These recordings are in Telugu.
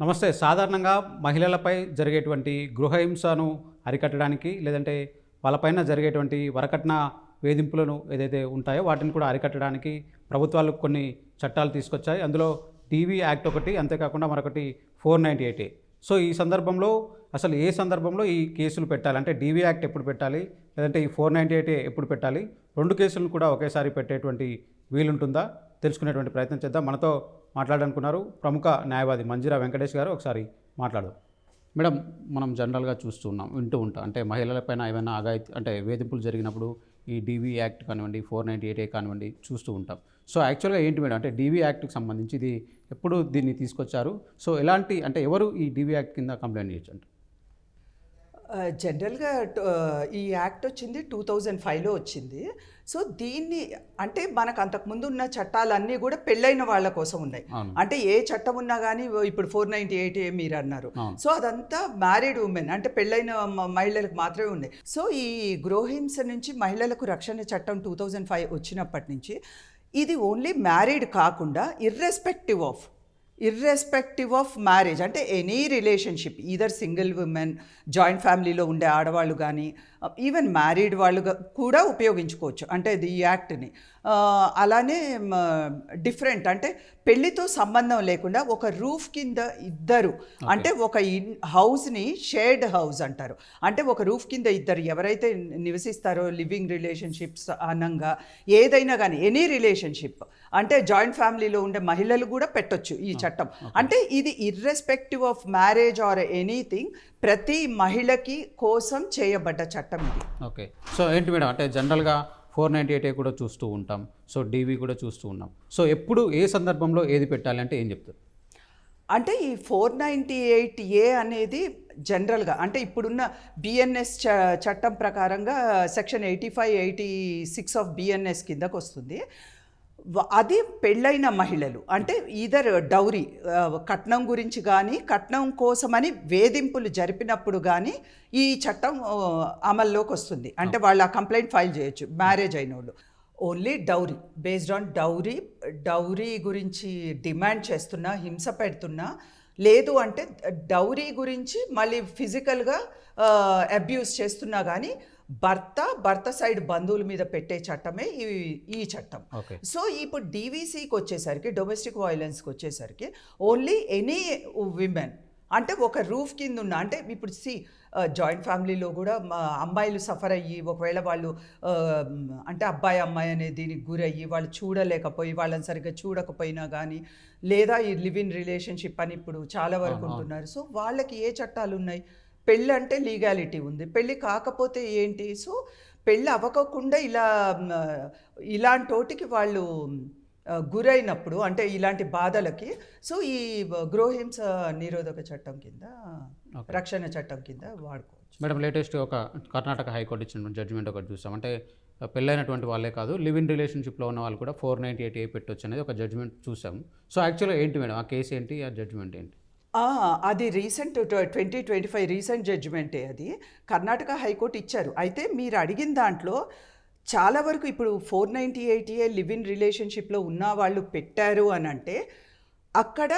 నమస్తే. సాధారణంగా మహిళలపై జరిగేటువంటి గృహహింసను అరికట్టడానికి లేదంటే వాళ్ళపైన జరిగేటువంటి వరకట్న వేధింపులను ఏదైతే ఉంటాయో వాటిని కూడా అరికట్టడానికి ప్రభుత్వాలు కొన్ని చట్టాలు తీసుకొచ్చాయి. అందులో టీవీ యాక్ట్ ఒకటి అంతేకాకుండా మరొకటి four ninety eight A. So ఈ సందర్భంలో అసలు ఏ సందర్భంలో ఈ కేసులు పెట్టాలి? అంటే డీవీ యాక్ట్ ఎప్పుడు పెట్టాలి? లేదంటే ఈ ఫోర్ నైంటీ ఎయిట్ ఎప్పుడు పెట్టాలి? రెండు కేసులను కూడా ఒకేసారి పెట్టేటువంటి వీలుంటుందా? తెలుసుకునేటువంటి ప్రయత్నం చేద్దాం. మనతో మాట్లాడాలనుకున్నారు ప్రముఖ న్యాయవాది మంజీరా వెంకటేష్ గారు. ఒకసారి మాట్లాడు. మేడం మనం జనరల్గా చూస్తూ ఉన్నాం వింటూ ఉంటాం. అంటే మహిళలపైన ఏమైనా ఆగాయి అంటే వేధింపులు జరిగినప్పుడు ఈ డీవీ యాక్ట్ కానివ్వండి ఫోర్ నైంటీ ఎయిట్ ఏ కానివ్వండి చూస్తూ ఉంటాం. సో యాక్చువల్గా ఏంటి మేడం అంటే డీవీ యాక్ట్కి సంబంధించి ఇది ఎప్పుడు దీన్ని తీసుకొచ్చారు? సో ఎలాంటి అంటే ఎవరు ఈ డీవీ యాక్ట్ కింద కంప్లైంట్ చేయొచ్చు అంటే జనరల్గా ఈ యాక్ట్ వచ్చింది టూ థౌజండ్ ఫైవ్లో వచ్చింది సో దీన్ని అంటే మనకు అంతకుముందు ఉన్న చట్టాలన్నీ కూడా పెళ్ళైన వాళ్ళ కోసం ఉన్నాయి. అంటే ఏ చట్టం ఉన్నా కానీ ఇప్పుడు ఫోర్ నైంటీ ఎయిట్ మీరు అన్నారు. సో అదంతా మ్యారీడ్ ఉమెన్ అంటే పెళ్ళైన మహిళలకు మాత్రమే ఉన్నాయి సో ఈ గృహహింస నుంచి మహిళలకు రక్షణ చట్టం టూ థౌజండ్ ఫైవ్ వచ్చినప్పటి నుంచి ఇది ఓన్లీ మ్యారీడ్ కాకుండా irrespective of irrespective of marriage అంటే any relationship either single women joint ఫ్యామిలీలో ఉండే ఆడవాళ్ళు కానీ ఈవెన్ మ్యారీడ్ వాళ్ళు కూడా ఉపయోగించుకోవచ్చు. అంటే ఇది ఈ యాక్ట్ని. అలానే డిఫరెంట్ అంటే పెళ్ళితో సంబంధం లేకుండా ఒక రూఫ్ కింద ఇద్దరు. అంటే ఒక ఇన్ హౌస్ని షేర్డ్ హౌస్ అంటారు. అంటే ఒక రూఫ్ కింద ఇద్దరు ఎవరైతే నివసిస్తారో లివింగ్ రిలేషన్షిప్స్ అనంగా ఏదైనా కానీ ఎనీ రిలేషన్షిప్ అంటే జాయింట్ ఫ్యామిలీలో ఉండే మహిళలు కూడా పెట్టొచ్చు ఈ చట్టం. అంటే ఇది irrespective of marriage or anything ప్రతి మహిళకి కోసం చేయబడ్డ చట్టం ఇది. ఓకే. సో ఏంటి మేడం? అంటే జనరల్గా ఫోర్ నైంటీ ఎయిట్ ఏ కూడా చూస్తూ ఉంటాం. సో డీవీ కూడా చూస్తూ ఉన్నాం. సో ఎప్పుడు ఏ సందర్భంలో ఏది పెట్టాలి అంటే ఏం చెప్తారు? అంటే ఈ ఫోర్ నైంటీ ఎయిట్ ఏ అనేది జనరల్గా అంటే ఇప్పుడున్న బిఎన్ఎస్ చట్టం ప్రకారంగా section eighty five eighty six of BNS కిందకు వస్తుంది అది పెళ్ళైన మహిళలు. అంటే ఈదర్ డౌరీ కట్నం గురించి కానీ కట్నం కోసమని వేధింపులు జరిపినప్పుడు కానీ ఈ చట్టం అమల్లోకి వస్తుంది అంటే వాళ్ళు ఆ కంప్లైంట్ ఫైల్ చేయొచ్చు మ్యారేజ్ అయిన వాళ్ళు only dowry based on dowry dowry గురించి డిమాండ్ చేస్తున్నా హింస పెడుతున్నా లేదు అంటే డౌరీ గురించి మళ్ళీ ఫిజికల్గా అబ్యూస్ చేస్తున్నా కానీ భర్త భర్త సైడ్ బంధువుల మీద పెట్టే చట్టమే ఈ ఈ చట్టం. ఓకే. సో ఇప్పుడు డీవీసీకి వచ్చేసరికి డొమెస్టిక్ వైలెన్స్కి వచ్చేసరికి ఓన్లీ ఎనీ విమెన్ అంటే ఒక రూఫ్ కింద ఉన్న అంటే ఇప్పుడు సి జాయింట్ ఫ్యామిలీలో కూడా మా అమ్మాయిలు సఫర్ అయ్యి ఒకవేళ వాళ్ళు అంటే అబ్బాయి అమ్మాయి అనే దీనికి గురయ్యి వాళ్ళు చూడలేకపోయి వాళ్ళని సరిగ్గా చూడకపోయినా కానీ లేదా ఈ లివ్ ఇన్ రిలేషన్షిప్ అని ఇప్పుడు చాలా వరకు ఉంటున్నారు. సో వాళ్ళకి ఏ చట్టాలు ఉన్నాయి? పెళ్ళి అంటే లీగాలిటీ ఉంది. పెళ్ళి కాకపోతే ఏంటి? సో పెళ్ళి అవ్వకుండా ఇలా ఇలాంటోటికి వాళ్ళు గురైనప్పుడు అంటే ఇలాంటి బాధలకి సో ఈ గృహహింస నిరోధక చట్టం కింద రక్షణ చట్టం కింద వాడుకోవచ్చు. మేడం లేటెస్ట్ ఒక కర్ణాటక హైకోర్టు ఇచ్చిన జడ్జిమెంట్ ఒకటి చూసాం. అంటే పెళ్ళైనటువంటి వాళ్ళే కాదు లివ్ ఇన్ రిలేషన్షిప్లో ఉన్న వాళ్ళు కూడా ఫోర్ నైంటీ ఎయిట్ ఏ పెట్టొచ్చు అనేది ఒక జడ్జిమెంట్ చూసాం. సో యాక్చువల్గా ఏంటి మేడం? ఆ కేసు ఏంటి? ఆ జడ్జిమెంట్ ఏంటి? అది recent twenty twenty five recent జడ్జిమెంటే అది. కర్ణాటక హైకోర్టు ఇచ్చారు. అయితే మీరు అడిగిన దాంట్లో చాలా వరకు ఇప్పుడు four ninety eight A live in రిలేషన్షిప్లో ఉన్న వాళ్ళు పెట్టారు అని అంటే అక్కడ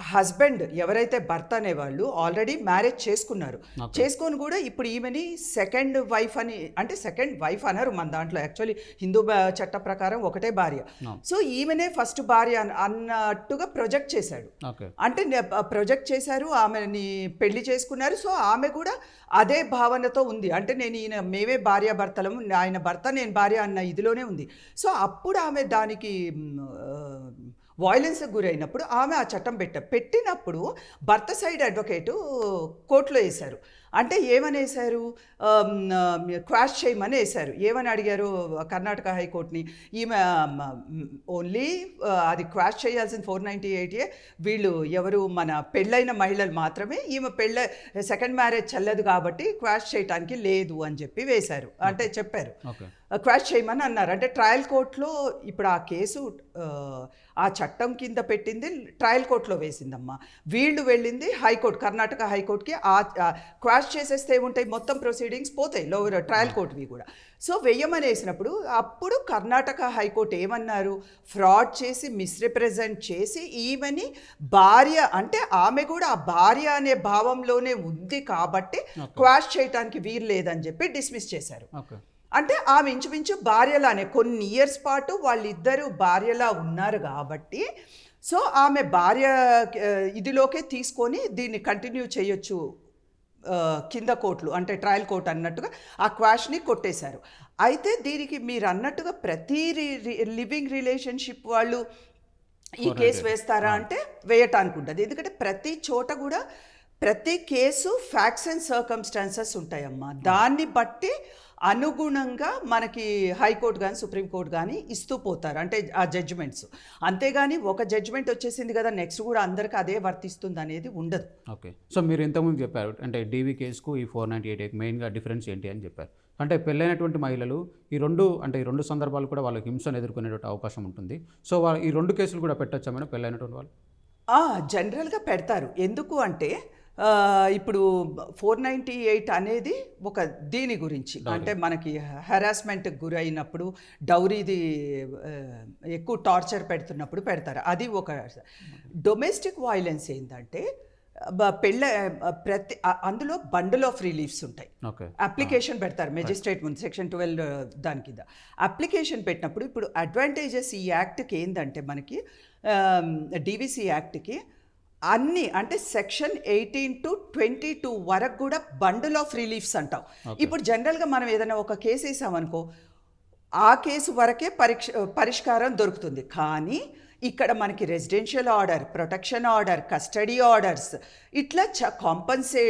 హస్బెండ్ ఎవరైతే భర్త అనేవాళ్ళు ఆల్రెడీ మ్యారేజ్ చేసుకున్నారు. చేసుకొని కూడా ఇప్పుడు ఈమెని సెకండ్ వైఫ్ అని అంటే సెకండ్ వైఫ్ అన్నారు మన దాంట్లో. యాక్చువల్లీ హిందూ చట్ట ప్రకారం ఒకటే భార్య. సో ఈమెనే ఫస్ట్ భార్య అన్న- అన్నట్టుగా ప్రొజెక్ట్ చేశాడు. అంటే ప్రొజెక్ట్ చేశారు ఆమెని పెళ్ళి చేసుకున్నారు. సో ఆమె కూడా అదే భావనతో ఉంది. అంటే నేను ఈయన మేమే భార్య భర్తలము ఆయన భర్త నేను భార్య అన్న ఇదిలోనే ఉంది. సో అప్పుడు ఆమె దానికి వాయిలెన్స్కి గురైనప్పుడు ఆమె ఆ చట్టం పెట్ట పెట్టినప్పుడు భర్త సైడ్ అడ్వకేటు కోర్టులో వేశారు. అంటే ఏమని వేశారు క్వాష్ చేయమని వేశారు ఏమని అడిగారు కర్ణాటక హైకోర్టుని? ఈమె ఓన్లీ అది క్వాష్ చేయాల్సిన ఫోర్ నైంటీ ఎయిటే వీళ్ళు ఎవరు? మన పెళ్ళైన మహిళలు మాత్రమే ఈమె పెళ్ళ సెకండ్ మ్యారేజ్ చెల్లదు కాబట్టి క్వాష్ చేయడానికి లేదు అని చెప్పి వేశారు. అంటే చెప్పారు. క్వాష్ చేయమని అన్నారు. అంటే ట్రయల్ కోర్టులో ఇప్పుడు ఆ కేసు ఆ, ఆ చట్టం కింద పెట్టింది ట్రయల్ కోర్టులో వేసిందమ్మా. వీళ్ళు వెళ్ళింది హైకోర్టు కర్ణాటక హైకోర్టుకి ఆ క్వాష్ క్వాష్ చేసేస్తే ఏముంటాయి? మొత్తం ప్రొసీడింగ్స్ పోతాయి లోవర్ ట్రయల్ కోర్టువి కూడా. సో వెయ్యమని వేసినప్పుడు అప్పుడు కర్ణాటక హైకోర్టు ఏమన్నారు? ఫ్రాడ్ చేసి మిస్రిప్రజెంట్ చేసి ఈమెని భార్య అంటే ఆమె కూడా ఆ భార్య అనే భావంలోనే ఉంది కాబట్టి క్వాష్ చేయడానికి వీలు లేదని చెప్పి డిస్మిస్ చేశారు. అంటే ఆమె ఇంచుమించు భార్యలానే కొన్ని ఇయర్స్ పాటు వాళ్ళిద్దరూ భార్యలా ఉన్నారు కాబట్టి సో ఆమె భార్య ఇదిలోకే తీసుకొని దీన్ని కంటిన్యూ చేయొచ్చు కింద కోర్టులు అంటే ట్రయల్ కోర్ట్ అన్నట్టుగా ఆ క్వాష్ని కొట్టేశారు. అయితే దీనికి మీరు అన్నట్టుగా ప్రతి లివింగ్ రిలేషన్షిప్ వాళ్ళు ఈ కేసు వేస్తారా అంటే వేయటానికి ఉండదు ఎందుకంటే ప్రతి చోట కూడా ప్రతి కేసు ఫ్యాక్ట్స్ అండ్ సర్కమ్స్టాన్సెస్ ఉంటాయమ్మా. దాన్ని బట్టి అనుగుణంగా మనకి హైకోర్టు కానీ సుప్రీంకోర్టు కానీ ఇస్తూ పోతారు. అంటే ఆ జడ్జిమెంట్స్. అంతేగాని ఒక జడ్జిమెంట్ వచ్చేసింది కదా నెక్స్ట్ కూడా అందరికీ అదే వర్తిస్తుంది అనేది ఉండదు. ఓకే. సో మీరు ఇంతకుముందు చెప్పారు అంటే డీవీ కేసుకు ఈ ఫోర్ నైంటీ ఎయిట్ మెయిన్గా డిఫరెన్స్ ఏంటి అని చెప్పారు. అంటే పెళ్ళైనటువంటి మహిళలు ఈ రెండు అంటే ఈ రెండు సందర్భాలు కూడా వాళ్ళకి హింసను ఎదుర్కొనేటువంటి అవకాశం ఉంటుంది. సో వా ఈ రెండు కేసులు కూడా పెట్టచ్చా మేడం పెళ్ళైనటువంటి వాళ్ళు? జనరల్గా పెడతారు. ఎందుకు అంటే ఇప్పుడు ఫోర్ నైంటీ ఎయిట్ అనేది ఒక దీని గురించి. అంటే మనకి హెరాస్మెంట్ గురైనప్పుడు డౌరీది ఎక్కువ టార్చర్ పెడుతున్నప్పుడు పెడతారు. అది ఒక డొమెస్టిక్ వైలెన్స్ ఏంటంటే పెళ్ళ ప్రతి అందులో బండిల్ ఆఫ్ రిలీఫ్స్ ఉంటాయి. ఓకే. అప్లికేషన్ పెడతారు మెజిస్ట్రేట్ ముందు సెక్షన్ ట్వెల్వ్ దాని కింద. అప్లికేషన్ పెట్టినప్పుడు ఇప్పుడు అడ్వాంటేజెస్ ఈ యాక్ట్కి ఏంటంటే మనకి డివిసి యాక్ట్కి అన్ని అంటే section eighteen to twenty two వరకు కూడా బండిల్ ఆఫ్ రిలీఫ్స్ అంటాం ఇప్పుడు జనరల్గా మనం ఏదైనా ఒక కేసు వేసామనుకో ఆ కేసు వరకే పరీక్ష పరిష్కారం దొరుకుతుంది. కానీ ఇక్కడ మనకి residential order protection order custody orders ఇట్లా చ కాంపన్సే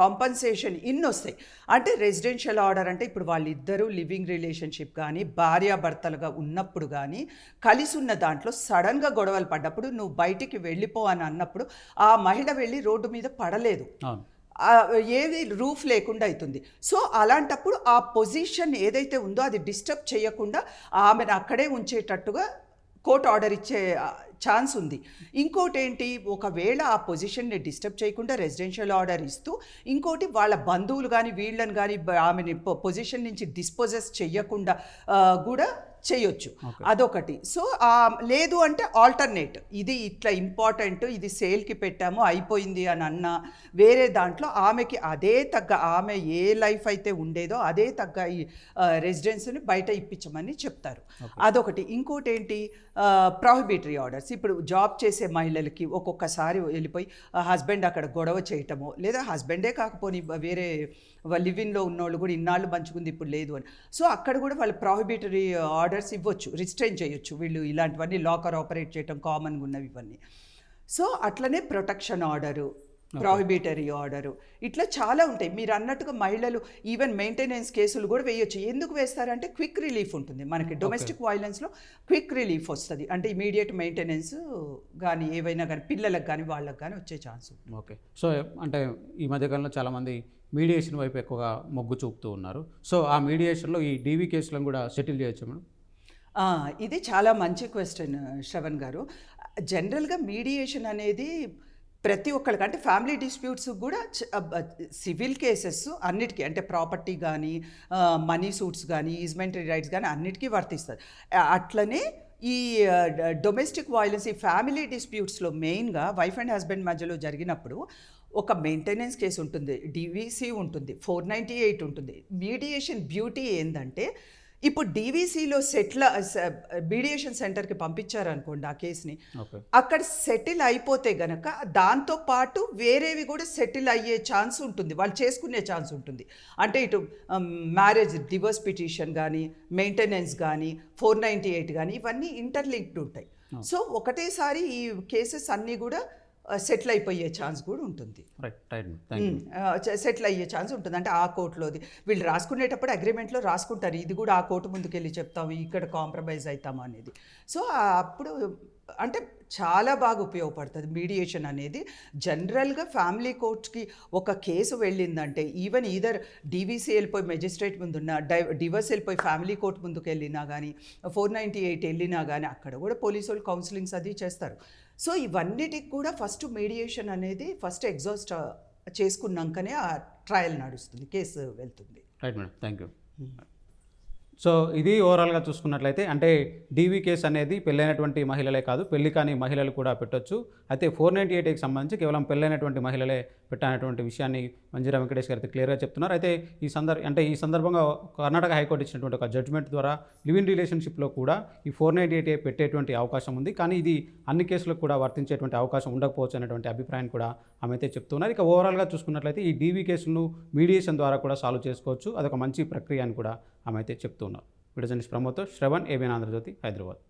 కాంపన్సేషన్ ఇన్ని వస్తాయి. అంటే రెసిడెన్షియల్ ఆర్డర్ అంటే ఇప్పుడు వాళ్ళిద్దరూ లివింగ్ రిలేషన్షిప్ కానీ భార్యాభర్తలుగా ఉన్నప్పుడు కానీ కలిసి ఉన్న దాంట్లో సడన్గా గొడవలు పడ్డప్పుడు నువ్వు బయటికి వెళ్ళిపో అని అన్నప్పుడు ఆ మహిళ వెళ్ళి రోడ్డు మీద పడలేదు. ఏది రూఫ్ లేకుండా అవుతుంది సో అలాంటప్పుడు ఆ పొజిషన్ ఏదైతే ఉందో అది డిస్టర్బ్ చేయకుండా ఆమెను అక్కడే ఉంచేటట్టుగా కోర్ట్ ఆర్డర్ ఇచ్చే ఛాన్స్ ఉంది. ఇంకోటి ఏంటి ఒకవేళ ఆ పొజిషన్ని డిస్టర్బ్ చేయకుండా రెసిడెన్షియల్ ఆర్డర్ ఇస్తూ ఇంకోటి వాళ్ళ బంధువులు కానీ వీళ్ళని కానీ ఆమెని పొజిషన్ నుంచి డిస్పోజెస్ చెయ్యకుండా కూడా చేయొచ్చు. అదొకటి. సో లేదు అంటే ఆల్టర్నేట్. ఇది ఇట్లా ఇంపార్టెంట్ ఇది సేల్కి పెట్టాము అయిపోయింది అని అన్న వేరే దాంట్లో ఆమెకి అదే తగ్గ ఆమె ఏ లైఫ్ అయితే ఉండేదో అదే తగ్గ ఈ రెసిడెన్స్ని బయట ఇప్పించమని చెప్తారు. అదొకటి. ఇంకోటి ఏంటి ప్రాహిబిటరీ ఆర్డర్స్ ఇప్పుడు జాబ్ చేసే మహిళలకి ఒక్కొక్కసారి వెళ్ళిపోయి హస్బెండ్ అక్కడ గొడవ చేయటమో లేదా హస్బెండే కాకపోని వేరే లివింగ్లో ఉన్నోళ్ళు కూడా ఇన్నాళ్ళు పంచుకుంది ఇప్పుడు లేదు అని. సో అక్కడ కూడా వాళ్ళు ప్రాహిబిటరీ ఆర్డర్స్ ఇవ్వచ్చు రిస్ట్రైన్ చేయొచ్చు. వీళ్ళు ఇలాంటివన్నీ లాకర్ ఆపరేట్ చేయటం కామన్గా ఉన్నవి ఇవన్నీ. సో అట్లనే ప్రొటెక్షన్ ఆర్డరు ప్రాహిబిటరీ ఆర్డరు ఇట్లా చాలా ఉంటాయి. మీరు అన్నట్టుగా మహిళలు ఈవెన్ మెయింటెనెన్స్ కేసులు కూడా వేయొచ్చు. ఎందుకు వేస్తారంటే క్విక్ రిలీఫ్ ఉంటుంది. మనకి డొమెస్టిక్ వైలెన్స్లో క్విక్ రిలీఫ్ వస్తుంది. అంటే ఇమీడియట్ మెయింటెనెన్స్ కానీ ఏవైనా కానీ పిల్లలకు కానీ వాళ్ళకి కానీ వచ్చే ఛాన్స్ ఓకే సో అంటే ఈ మధ్యకాలంలో చాలామంది మీడియేషన్ వైపు ఎక్కువగా మొగ్గు చూపుతూ ఉన్నారు. సో ఆ మీడియేషన్లో ఈ డీవీ కేసులను కూడా సెటిల్ చేయొచ్చు మేడం? ఇది చాలా మంచి క్వశ్చన్ శ్రవణ్ గారు. జనరల్గా మీడియేషన్ అనేది ప్రతి ఒక్కరికి అంటే ఫ్యామిలీ డిస్ప్యూట్స్ కూడా సివిల్ కేసెస్ అన్నిటికీ అంటే ప్రాపర్టీ కానీ మనీ సూట్స్ కానీ ఈజ్మెంటరీ రైట్స్ కానీ అన్నిటికీ వర్తిస్తుంది. అట్లనే ఈ డొమెస్టిక్ వైలెన్స్ ఈ ఫ్యామిలీ డిస్ప్యూట్స్లో మెయిన్గా వైఫ్ అండ్ హస్బెండ్ మధ్యలో జరిగినప్పుడు ఒక మెయింటెనెన్స్ కేసు ఉంటుంది. డివిసి ఉంటుంది. ఫోర్ నైంటీ ఎయిట్ ఉంటుంది. మీడియేషన్ బ్యూటీ ఏంటంటే ఇప్పుడు డీవీసీలో సెటిల్ మీడియేషన్ సెంటర్కి పంపించారనుకోండి ఆ కేసుని. అక్కడ సెటిల్ అయిపోతే గనక దాంతో పాటు వేరేవి కూడా సెటిల్ అయ్యే ఛాన్స్ ఉంటుంది. వాళ్ళు చేసుకునే ఛాన్స్ ఉంటుంది. అంటే ఇటు మ్యారేజ్ డివోర్స్ పిటిషన్ కానీ మెయింటెనెన్స్ కానీ ఫోర్ నైంటీ ఎయిట్ కానీ ఇవన్నీ ఇంటర్లింక్డ్ ఉంటాయి. సో ఒకటేసారి ఈ కేసెస్ అన్నీ కూడా సెటిల్ అయిపోయే ఛాన్స్ కూడా ఉంటుంది. సెటిల్ అయ్యే ఛాన్స్ ఉంటుంది. అంటే ఆ కోర్టులోది. వీళ్ళు రాసుకునేటప్పుడు అగ్రిమెంట్లో రాసుకుంటారు. ఇది కూడా ఆ కోర్టు ముందుకెళ్ళి చెప్తాము ఇక్కడ కాంప్రమైజ్ అవుతాము అనేది. సో అప్పుడు అంటే చాలా బాగా ఉపయోగపడుతుంది. మీడియేషన్ అనేది జనరల్గా ఫ్యామిలీ కోర్ట్కి ఒక కేసు వెళ్ళిందంటే ఈవెన్ ఈదర్ డీవీసీ వెళ్ళిపోయి మెజిస్ట్రేట్ ముందున్న డై డివర్స్ వెళ్ళిపోయి ఫ్యామిలీ కోర్ట్ ముందుకు వెళ్ళినా కానీ ఫోర్ నైంటీ ఎయిట్ వెళ్ళినా కానీ అక్కడ కూడా పోలీసు వాళ్ళు కౌన్సిలింగ్స్ అది చేస్తారు. సో ఇవన్నిటికి కూడా ఫస్ట్ మీడియేషన్ అనేది ఫస్ట్ ఎగ్జాస్ట్ చేసుకున్నాకనే ఆ ట్రయల్ నడుస్తుంది కేసు వెళ్తుంది. Right madam thank you so ఇది ఓవరాల్గా చూసుకున్నట్లయితే అంటే డీవీ కేసు అనేది పెళ్ళైనటువంటి మహిళలే కాదు పెళ్ళి కాని మహిళలు కూడా పెట్టొచ్చు. అయితే ఫోర్ నైంటీ ఎయిట్కి సంబంధించి కేవలం పెళ్ళైనటువంటి మహిళలే పెట్టనటువంటి విషయాన్ని మంజీరా వెంకటేష్ గారు అయితే క్లియర్గా చెప్తున్నారు. అయితే ఈ సందర్భ అంటే ఈ సందర్భంగా కర్ణాటక హైకోర్టు ఇచ్చినటువంటి ఒక జడ్జ్మెంట్ ద్వారా లివ్ ఇన్ రిలేషన్షిప్లో కూడా ఈ ఫోర్ నైట్ ఎయిట్ పెట్టేటువంటి అవకాశం ఉంది. కానీ ఇది అన్ని కేసులకు కూడా వర్తించేటువంటి అవకాశం ఉండకపోవచ్చు అనేటువంటి అభిప్రాయం కూడా ఆమె అయితే చెప్తున్నారు. ఇక ఓవరాల్గా చూసుకున్నట్లయితే ఈ డీవీ కేసులను మీడియేషన్ ద్వారా కూడా సాల్వ్ చేసుకోవచ్చు. అదొక మంచి ప్రక్రియ అని కూడా ఆమె అయితే చెప్తున్నారు. విడజనిష్ జర్నలిస్ట్ శ్రవణ్ ఏబిఎన్ ఆంధ్రజ్యోతి హైదరాబాద్.